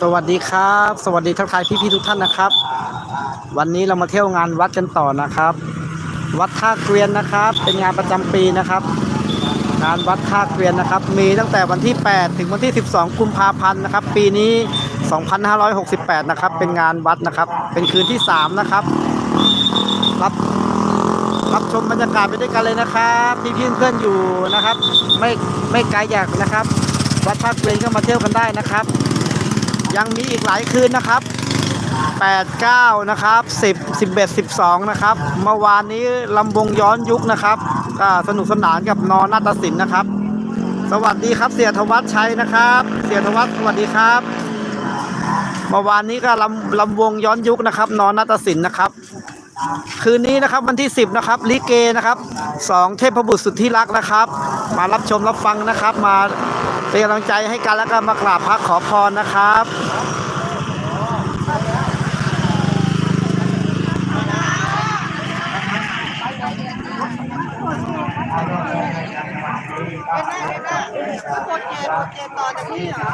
สวัสดีครับ สวัสดีทักทายพี่ๆทุกท่านนะครับ วันนี้เรามาเที่ยวงานวัดกันต่อนะครับ วัดท่าเกวียนนะครับ เป็นงานประจำปีนะครับ งานวัดท่าเกวียนนะครับ มีตั้งแต่วันที่ 8 ถึงวันที่ 12 กุมภาพันธ์นะครับ ปีนี้ 2568 นะครับ เป็นงานวัดนะครับ เป็นคืนที่ 3 นะครับ รับรับชมบรรยากาศไปด้วยกันเลยนะครับพี่พี่เพื่อนอยู่นะครับ ไม่ไม่ไกลจากนะครับ วัดท่าเกวียนก็มาเที่ยวกันได้นะครับ ยังมีอีกหลายคืนนะครับ 8 9 นะครับ 10 11 12 นะครับ เมื่อวานนี้ลำวงย้อนยุคนะครับก็สนุกสนานกับนอนาตศิลป์นะครับ สวัสดีครับเสียธวัชชัยนะครับ เสียธวัชสวัสดีครับ เมื่อวานนี้ก็ลำลำวงย้อนยุคนะครับ นอนาตศิลป์นะครับ คืนนี้นะครับวันที่ 10 นะครับลิเกนะครับสองเทพบุตรสุดที่รักนะครับ มารับชมรับฟังนะครับ มาเป็นกำลังใจให้กันแล้วก็มากราบพระขอพรนะครับโปรเกต์โปรเกตต่อจากนี้เหร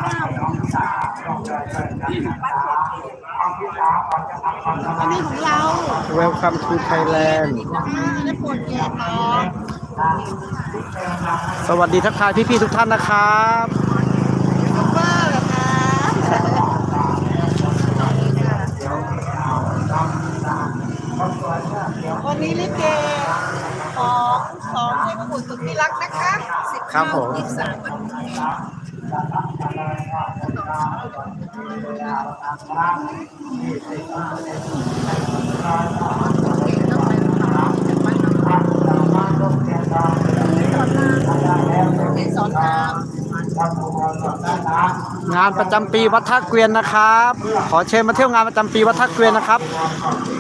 อ อันนี้ของเรา Welcome to Thailand อ่าแล้วโปรเจกต์ต่อสวัสดีทักทายพี่ๆทุกท่านนะครับ ซุปเปอร์เหรอคะวันนี้ลิเกของสองเทพบุตรสุดที่รักนะคะสิบครับผม ยี่สิบสามสอนราม งานประจำปีวัดท่าเกวียนนะครับ ขอเชิญมาเที่ยวงานประจำปีวัดท่าเกวียนนะครับ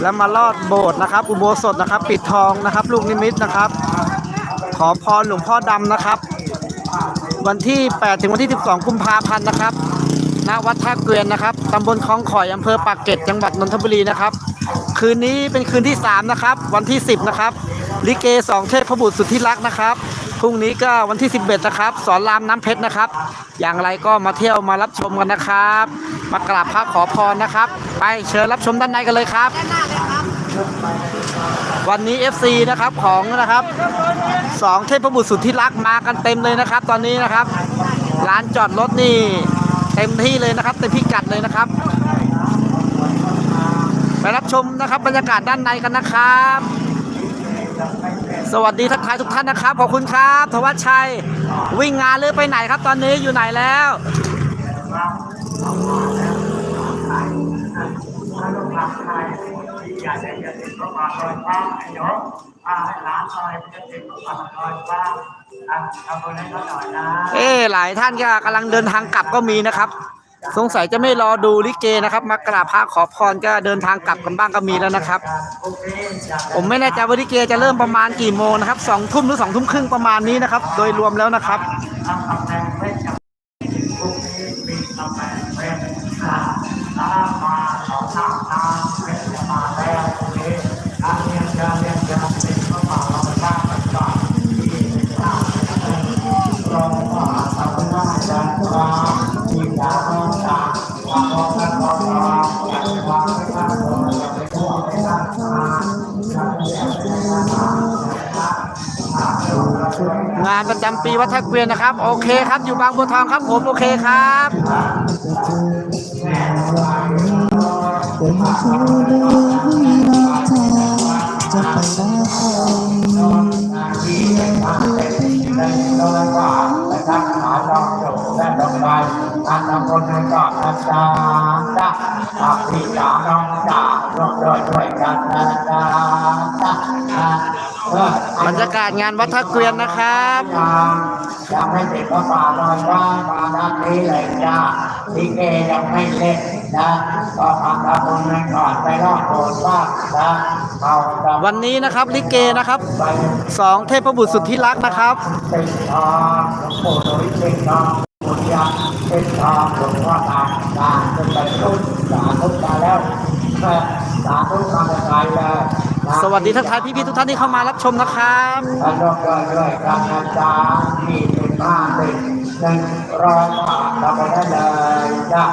แล้วมาลอดโบสถ์นะครับ อุโบสถนะครับ ปิดทองนะครับ ลูกนิมิตนะครับ ขอพรหลวงพ่อดำนะครับ วันที่ 8 ถึงวันที่ 12 กุมภาพันธ์นะครับณวัดท่าเกวียนนะครับตำบลคลองข่อยอำเภอปากเกร็ดจังหวัดนนทบุรีนะครับ คืนนี้เป็นคืนที่ 3 นะครับ วันที่ 10 นะครับลิเกสองเทพบุตรสุดที่รักนะครับพรุ่งนี้ก็วันที่ 11 นะครับ สอนรามน้ำเพชรนะครับ อย่างไรก็มาเที่ยวมารับชมกันนะครับมากราบพระขอพรนะครับ ไปเชิญรับชมด้านในกันเลยครับด้านหน้าเลยครับ วันนี้ FC นะครับของนะครับสองเทพบุตรสุดที่รักมากันเต็มเลยนะครับ ตอนนี้นะครับ ร้านจอดรถนี่เต็มที่เลยนะครับเต็มพิกัดเลยนะครับ ไปรับชมนะครับบรรยากาศด้านในกันนะครับ สวัสดีทักทายทุกท่านนะครับขอบคุณครับทวัชชัยวิ่งงานหรือไปไหนครับตอนนี้อยู่ไหนแล้ว อยากจะเห็นก็มาลอยฟ้าไอ้หนูอ่าให้หลานลอยจะเห็นก็มาลอยฟ้าทำบุญให้เขาหน่อยนะเอ๊หลายท่านก็กำลังเดินทางกลับก็มีนะครับ สงสัยจะไม่รอดูลิเกนะครับ มากราบพระขอพรก็เดินทางกลับกันบ้างก็มีแล้วนะครับ ผมไม่แน่ใจว่าลิเกจะเริ่มประมาณกี่โมงนะครับสองทุ่มหรือสองทุ่มครึ่งประมาณนี้นะครับ โดยรวมแล้วนะครับ ปีวัฒเกวียนนะครับ โอเคครับ อยู่บางบัวทองครับผม โอเคครับเป็นผู้เดินนำทางจะไปแล้วคงอยากไม่ท่านหาดอกจบและดอกใบ ท่านทำคนในกอดนะจ๊ะจ๊ะฝาพี่จ๋าน้องจ๋าร่วมด้วยช่วยกันนะจ๊ะจ๊ะจ๊ะเออบรรยากาศงานวัดท่าเกวียนนะครับยังยังไม่ติดก็ป่าลอยว่ามาด้านนี้เลยจ้าลิเกยังไม่เสร็จนะก็ทำทำบุญนก่อนไปรอดโบสถ์บ้างนะวันนี้นะครับลิเกนะครับสองเทพบุตรสุดที่รักนะครับ เป็นทองหลวงปู่หลุยเป็นทองบุญญาหลวงพ่อตาตาเป็นไปรุ่นสาธุมาแล้วแม่สาธุมาเป็นไรเลยนะสวัสดีทักทายพี่ๆทุกท่านที่เข้ามารับชมนะครับท่านร่วมด้วยด้วยกันนะจ๊ะที่เป็นห้าสิบหนึ่งร้อยบาทเรับไปได้เลยจ้ะ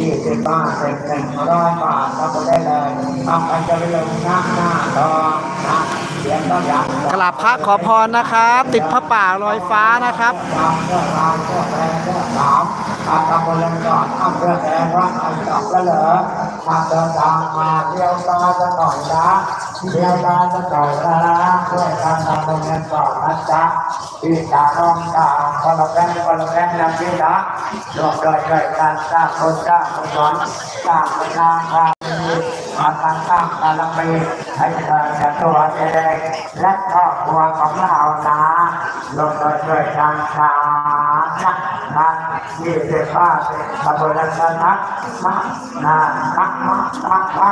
ยี่สิบห้าสิบหนึ่งร้อยบาทเรับไปได้เลยทำไปจะเรียนหน้าหน้าทองนะเสียงก็อยากราบพระขอพรนะครับ ติดพระป่าลอยฟ้านะครับ อาวเรื่องแรงเรื่องสามตามลเรื่องก่อนทำเรื่อแรงว่าไอ้ดอกแล้วเหรอทำเดินทางมาเที่ยวตาจะหน่อยนะเที่ยวตาจะหน่อยนะด้วยการทำเงินก่อนนะจ๊ะพี่จ๋าน้องจ๋าคนละแบงคนละแบงนะพี่นะรวมโดยด้วยการสร้างคนสร้างคนสอนสร้างคนงานความดีมาทางสร้างการมีให้เกิดแก่ตัวเองและครอบครัวของเรานะรวมโดยด้วยการสร้าง มีเสป้าตะบนชนะนะนะนะนะนะ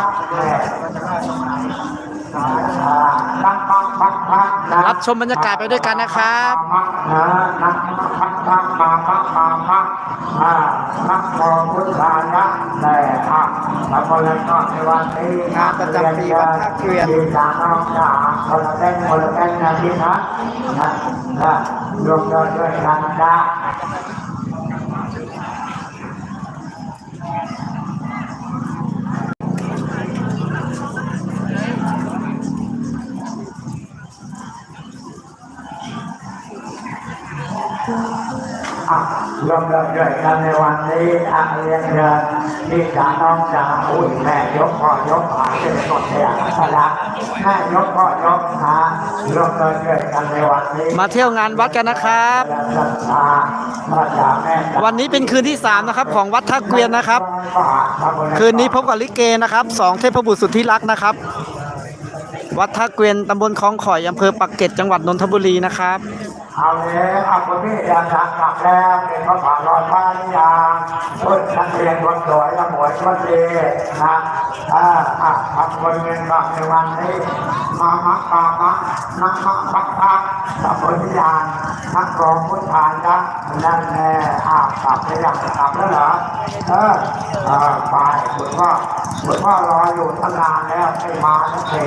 นะรับชมบรรยากาศไปด้วยกันนะครับนักพอพุทธานะแต่ค่ะพระพลก็ในวันนี้นะประจำปีวันทักเกวียนยืตาน้งตาคนละเต้นคนละเต้นนะพี่นะนรวมยอด้วยกันนะ รวมเราด้วยกันในวันนี้อาเรียนเดินที่จ๋าน้องจ๋าอุ้ยแม่ยกพ่อยกขาเป็นหมดเลยอะพละแม่ยกพ่อยกขารวมเราด้วยกันในวันนี้มาเที่ยวงานวัดกันนะครับ วันนี้เป็นคืนที่ 3 นะครับ ของวัดท่าเกวียนนะครับ คืนนี้พบกับลิเกนะครับสองเทพบุตรสุดที่รักนะครับ วัดท่าเกวียนตำบลคลองข่อยอำเภอปักเกร็ดจังหวัดนนทบุรีนะครับ เอาเลยเอาคนที่ยากจะกลับแล้วเป็นพระป่าลอยฟ้านยางพุทธนักเรียนคนสวยละหมวยก็ดีนะอ่าอ่าทำคนเงินกลับในวันนี้มามักมามะนักมักปักปักสัพพนิยานนักรองพุทธานนะนั่นแน่อ่ากลับไปอยากจะกลับแล้วเหรอเออเออไปคุณพ่อคุณพ่อรออยู่ตั้งนานแล้วไม่มาสักที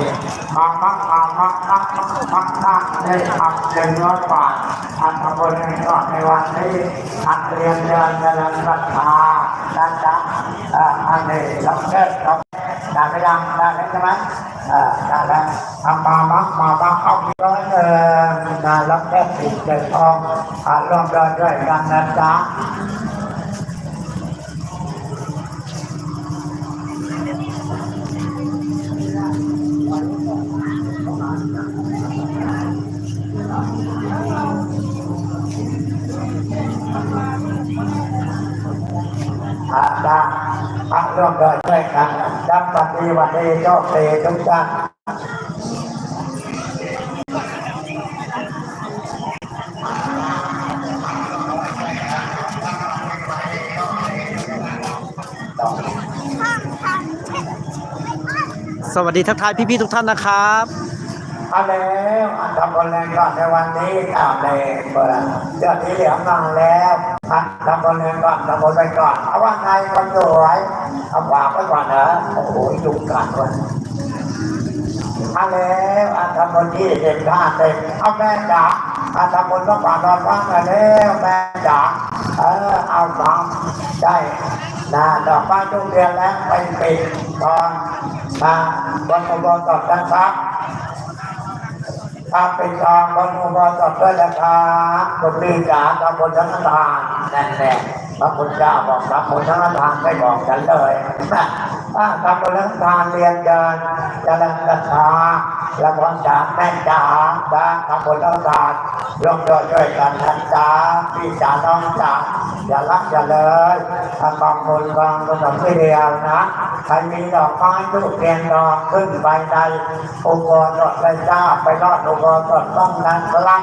มามักมามักนักมักมักนักได้ทำเดินย้อนป่าอันทำบนในก็ในวันนี้อันเรียนเดินเดินศรัทธาดังนจ้าอ่าอันนี้รับเลิกรับได้ไหมยังได้ไหมใช่ไหมอ่าได้แล้วทำมาบ้างมาบ้างเอาร้อยเงินนะรับแค่สิบเจ็ดทองอาร่วมเดินด้วยกันนะจ๊ะาจารย์พักร่วมเดินด้วยกันดับปฏิวัติโชคดีทุกท่านสวัสดีทักทายพี่ๆทุกท่านนะครับ เอาแล้วอันทำคนแรงก่อนในวันนี้ตามเลยเปิดเจ้าที่เหลือมาแล้วอันทำคนแรงก่อนทำคนไปก่อนเอาว่าไงคนสวยเอาฝากไว้ก่อนนะโอ้โหยุ่งกันคนเอาแล้วอันทำคนที่เด็กห้าเด็กเอาแม่จ๋าอันทำคนก็ฝากนอนฟังมาแล้วแม่จ๋าเออเอาตามได้นะดอกไม้ทุกเดือนแล้วไปปิดตอนมาวันบฏต่อนครับ ทำเป็นทางบนอุโบสถด้วยนะครับคุณพี่จ๋าทำบุญทั้งทานแน่แน่ๆพระพุทธเจ้าบอกทำบุญทั้งทางไม่บอกฉันเลยถ้าทำบุญทั้งทางเรียนเดินเจริญศรัทธา ละพรจ๋าแม่จ๋าจ้าทำบุญทั้งจานร่วมด้วยช่วยกันนจ๋าพี่จ๋าน้องจ๋าอย่าละอย่าเลยทำบางบุญบางกุศลไม่เดียวนะใครมีดอกไม้ทุกเทียนดอกขึ้นไปใดอุโบสถเลยจ้าไปรอดอุโบสถต้องนั้นครับ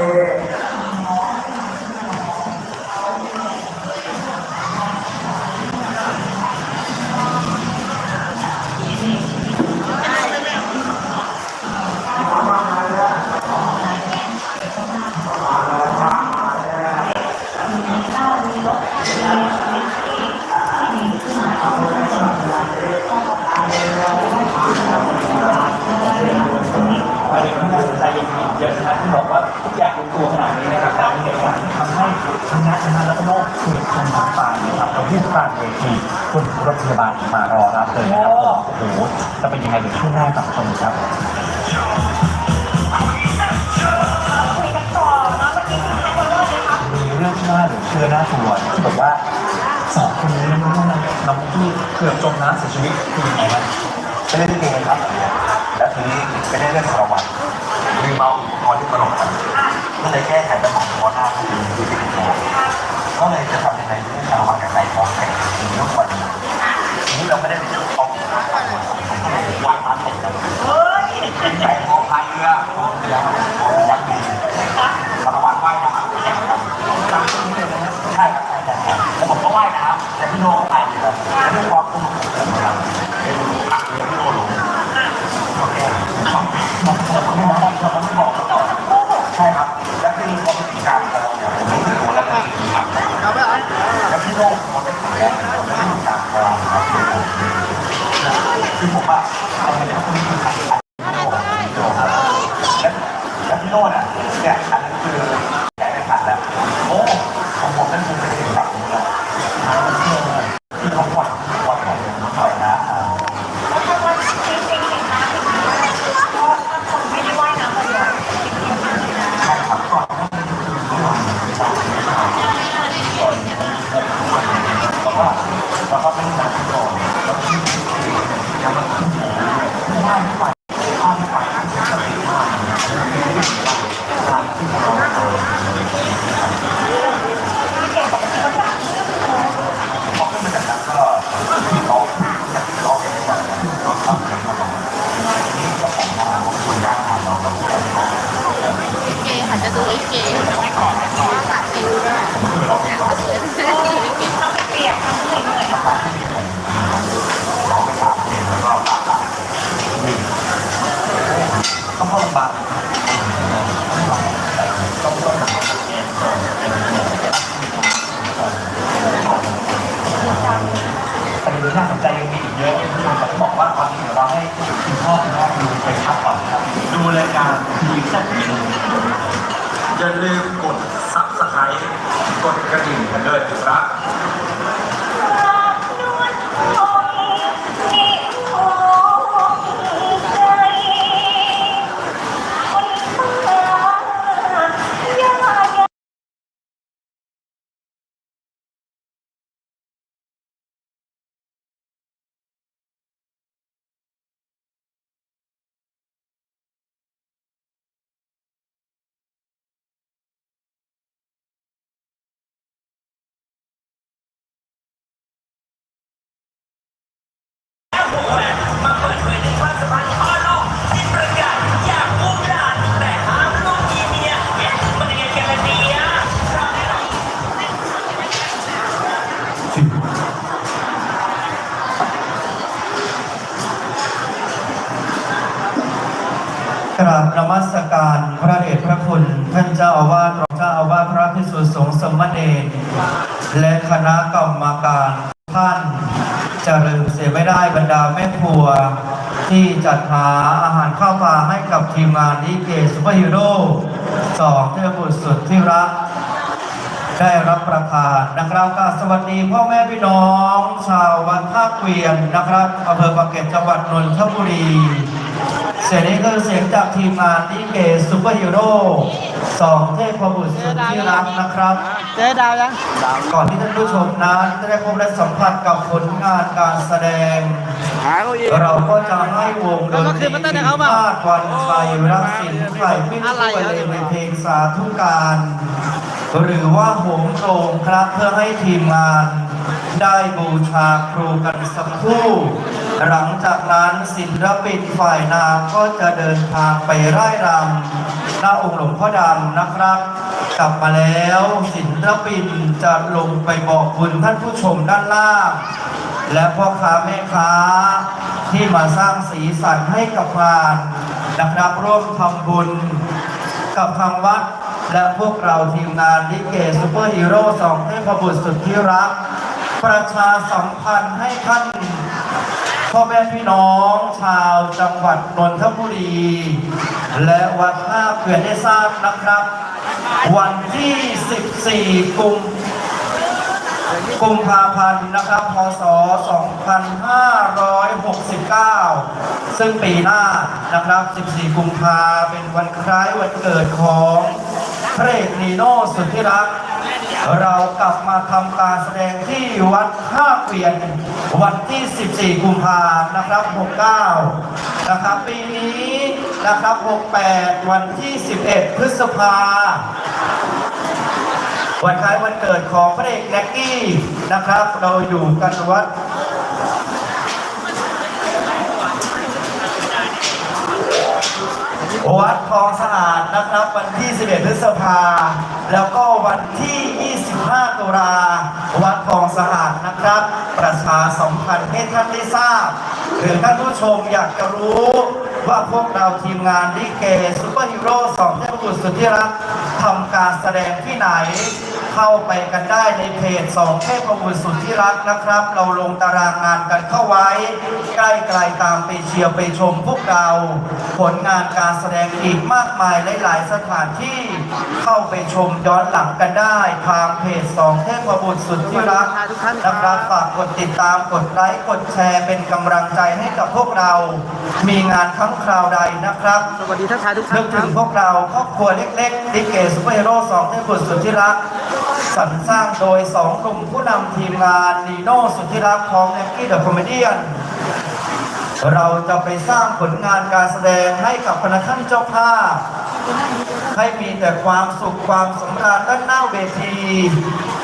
เชื่อน่ากลัวที่บว่าสองคนนี้น้องน้องที่เกือบจมน้ำเสียชีวิตคือยังไงครับไปเล่นเกมครับแล้วทีนี้ไปได้เรื่องสารวัตรลืมเอาอุปกรณ์ที่มาลงกันก็เลยแก้ไขปัญหาเฉพาะหน้าที่ดีที่เป็นโก็เลยจะทำยังไงให้สารวัตรกับนายของแข่งมีทุกวันนี้เราไม่ได้ไปเอาอุปกรณ์มาลงวางมาตกกันใช้พวกพ ต้องเข้าโรงพยาบาลประเด็นที่น่าสนใจยังมีอีกเยอะแต่ต้องบอกว่าตอนนี้เดี๋ยวเราให้คุณพ่อคุณแม่ดูไปพักก่อนครับดูรายการทีมแซ่บอย่าลืมกดซับสไครต์กดกระดิ่งกันด้วยครับ ราบนมัสการพระเดชพระคุณ ท่านเจ้าอาวาสรองเจ้าอาวาสพระพิสุทธิสงฆ์สมณเณรและคณะกรรมการท่านจะลืมเสียไม่ได้บรรดาแม่ครัว ที่จัดหาอาหารข้าวปลาให้กับทีมงานดีเกซูเปอร์ฮีโร่สองเทพบุตรสุดที่รักได้รับประทานนะครับกาสวัสดีพ่อแม่พี่น้อง ชาววัดท่าเกวียนนะครับอำเภอปากเกร็ดจังหวัดนนทบุรี สสียงนี้คือเสียงจากทีมงานลิเกซูเปอร์ฮีโร่สองเทพบุตรสุดที่รักนะครับ เจ๊ดาวยังก่อนที่ท่านผู้ชมนั้นจะได้พบและสัมผัสกับผลงานการแสดง หาเขาอีก เราก็จะให้วงดนตรีแล้วเมื่อคืนมันเต้นให้เขาเปล่าพาดวันชัยรักสินไข่ปิ้นอะไรตัวอะเลงในเพลงสาธุการ หรือว่าโหมโรงครับเพื่อให้ทีมงานได้บูชาครูกันสักครู่ หลังจากนั้นศิลปินฝ่ายนางก็จะเดินทางไปไร่รำหน้าองค์หลวงพ่อดำนะครับ กลับมาแล้วศิลปินจะลงไปบอกบุญท่านผู้ชมด้านล่าง และพ่อค้าแม่ค้าที่มาสร้างสีสันให้กับงานนะครับร่วมทำบุญกับทางวัด และพวกเราทีมงานลิเกซูเปอร์ฮีโร่สองเทพบุตรสุดที่รัก ประชาสัมพันธ์ให้ท่าน พ่อแม่พี่น้องชาวจังหวัดนนทบุรี และวัดท่าเขื่อนได้ทราบนะครับ วันที่ 14 กุมกุมภาพันธ์นะครับ พศ 2569 ซึ่งปีหน้านะครับ 14 กุมภาเป็นวันคล้ายวันเกิดของพระเอกนีโน่สุดที่รัก เรากลับมาทำการแสดงที่วัดท่าเกวียน วันที่ 14 กุมภานะครับ 69 นะครับ ปีนี้นะครับ 68 วันที่ 11 พฤษภาวันคล้ายวันเกิดของพระเอกแน็กกี้นะครับ เราอยู่กันวัด วัดคลองสะอาดนะครับ วันที่ 11 พฤษภา แล้วก็วันที่ 25 ตุลาวัดคลองสะอาดนะครับ ประชาสัมพันธ์ให้ท่านได้ทราบหรือท่านผู้ชมอยากจะรู้ว่าพวกเราทีมงานลิเกซูเปอร์ฮีโร่สองเทพบุตรสุดที่รักทำการแสดงที่ไหน เข้าไปกันได้ในเพจสองเทพบุตรสุดที่รักนะครับ เราลงตารางงานกันเข้าไว้ ใกล้ไกลตามไปเชียร์ไปชมพวกเรา ผลงานการแสดงอีกมากมายหลาย ๆ สถานที่เข้าไปชมย้อนหลังกันได้ ทางเพจสองเทพบุตรสุดที่รักนะครับฝากกดติดตามกดไลค์กดแชร์เป็นกำลังใจให้กับพวกเรา มีงานครั้งคราวใดนะครับสวัสดีทักทายทุกท่านึนกคถึรับงพวกเราครอบครัวเล็กๆลิเกซูเปอร์ฮีโร่สองเทพบุตรสุดที่รักสรรสร้างโดยสองกลุ่มผู้นำทีมงานนีโน่สุธิรักของแน็กกี้เดอะคอมเมดี้เราจะไปสร้างผลงานการแสดงให้กับพนักท่านเจ้าภาพ ให้มีแต่ความสุขความสำราญด้านหน้าเวที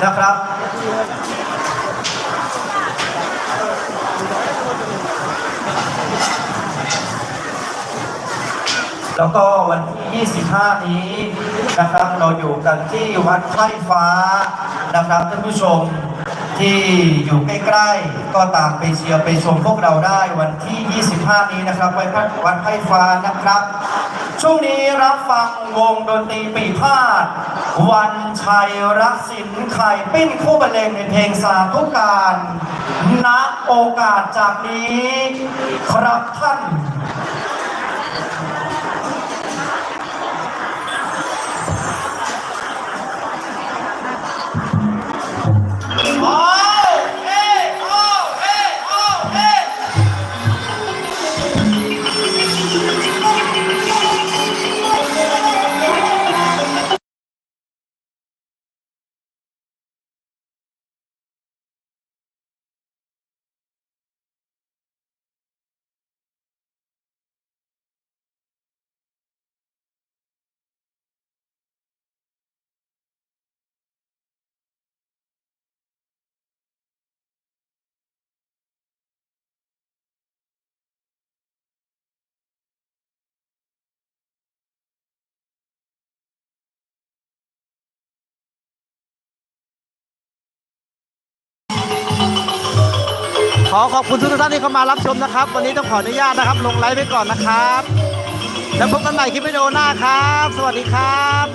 นะครับ แล้วก็วันที่ 25 นี้นะครับเราอยู่กันที่วัดไพร่ฟ้านะครับท่านผู้ชมที่อยู่ใกล้ๆ ก็ตามไปเชียร์ไปชมพวกเราได้วันที่ 25 นี้นะครับไว้วัดไพร่ฟ้านะครับ ช่วงนี้รับฟังวงดนตรีปีพาด วันชัยรักสินไข่ปิ้นคู่บรรเลงในเพลงสาธุการณโอกาสจากนี้ ครับท่าน โขอขอบคุณทุกท่านที่เข้ามารับชมนะครับ วันนี้ต้องขออนุญาตนะครับ ลงไลฟ์ไปก่อนนะครับ แล้วพบกันใหม่คลิปวิดีโอหน้าครับ สวัสดีครับ